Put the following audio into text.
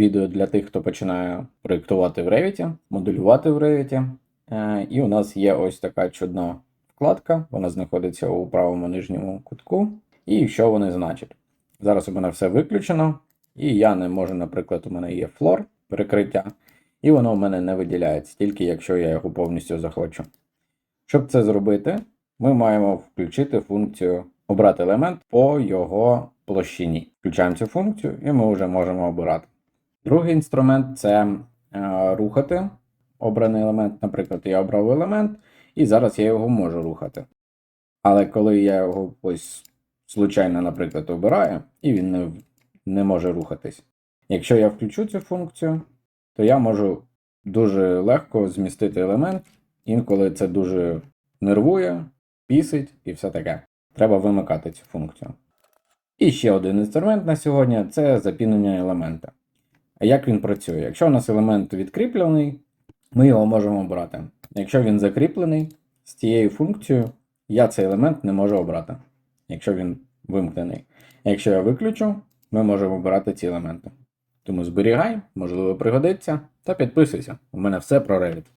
відео для тих, хто починає проєктувати в Revit, моделювати в Revit. Е, І у нас є ось така чудна вкладка, вона знаходиться у правому нижньому кутку. І що вони значать? Зараз у мене все виключено, і я не можу, наприклад, у мене є флор перекриття, і воно у мене не виділяється, тільки якщо я його повністю захочу. Щоб це зробити, ми маємо включити функцію обрати елемент по його площині. Включаємо цю функцію, і ми вже можемо обирати. Другий інструмент це е, рухати обраний елемент. Наприклад, я обрав елемент, і зараз я його можу рухати. Але коли я його ось случайно, наприклад, обираю, і він не, не може рухатись. Якщо я включу цю функцію, то я можу дуже легко змістити елемент. Інколи це дуже нервує, пісить і все таке. Треба вимикати цю функцію. І ще один інструмент на сьогодні це запінення елемента. Як він працює? Якщо у нас елемент відкріплений, ми його можемо обрати. Якщо він закріплений, з цією функцією я цей елемент не можу обрати, якщо він вимкнений. Якщо я виключу, ми можемо обирати ці елементи. Тому зберігай, можливо, пригодиться, та підписуйся. У мене все про Revit.